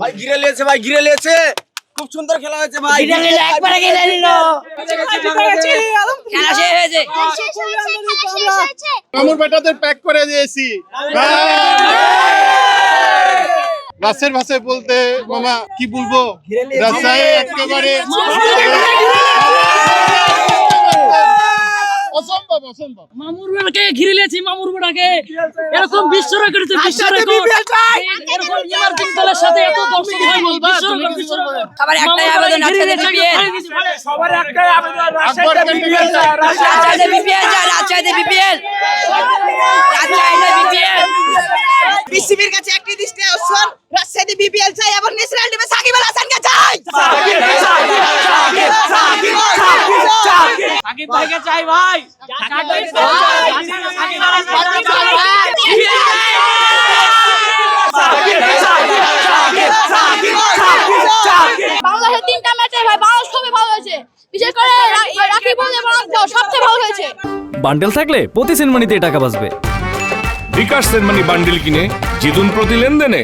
ভাই ঘিরে লিয়েছে ভাই ঘিরে লিয়েছে খুব সুন্দর খেলা হয়েছে ভাই। একবারে গেলে নিল। খেলা শেষ হয়েছে। প্যাক করে দিয়েছি। রাসের ভাষায় বলতে মামা কি বলব? রাস্তায় একেবারে অসম্ভব অসম্ভব। মামুর বেড়াকে ঘিরে লিয়েছি মামুর বেড়াকে এরকম বিশ্ব রেকর্ড হচ্ছে বিশ্ব রেকর্ড এরকম ইমার্জিং দলের সাথে এত দর্শক হয়নি বিশ্ব রেকর্ড বিশ্ব রেকর্ড সবার একটাই আবেদন রাজশাহীতে বিপিএল রাজশাহীতে বিপিএল রাজশাহীতে বিপিএল রাজশাহীতে বিপিএল বিসিবির কাছে একটি দৃষ্টি আকর্ষণ রাজশাহী বিপিএল চাই এবং ন্যাশনাল টিমে সাকিব আল হাসানকে চাই সাকিব ভাইকে চাই ভাই? বাংলাদেশের তিনটা ম্যাচে ভাই বাংলাদেশ খুবই ভালো হয়েছে। বিশেষ করে রাকিব সবচেয়ে ভালো হয়েছে। বান্ডেল থাকলে প্রতি সেনমানিতে টাকা বাঁচবে। বিকাশ সেনমানি বান্ডিল কিনে জিতুন প্রতি লেনদেনে।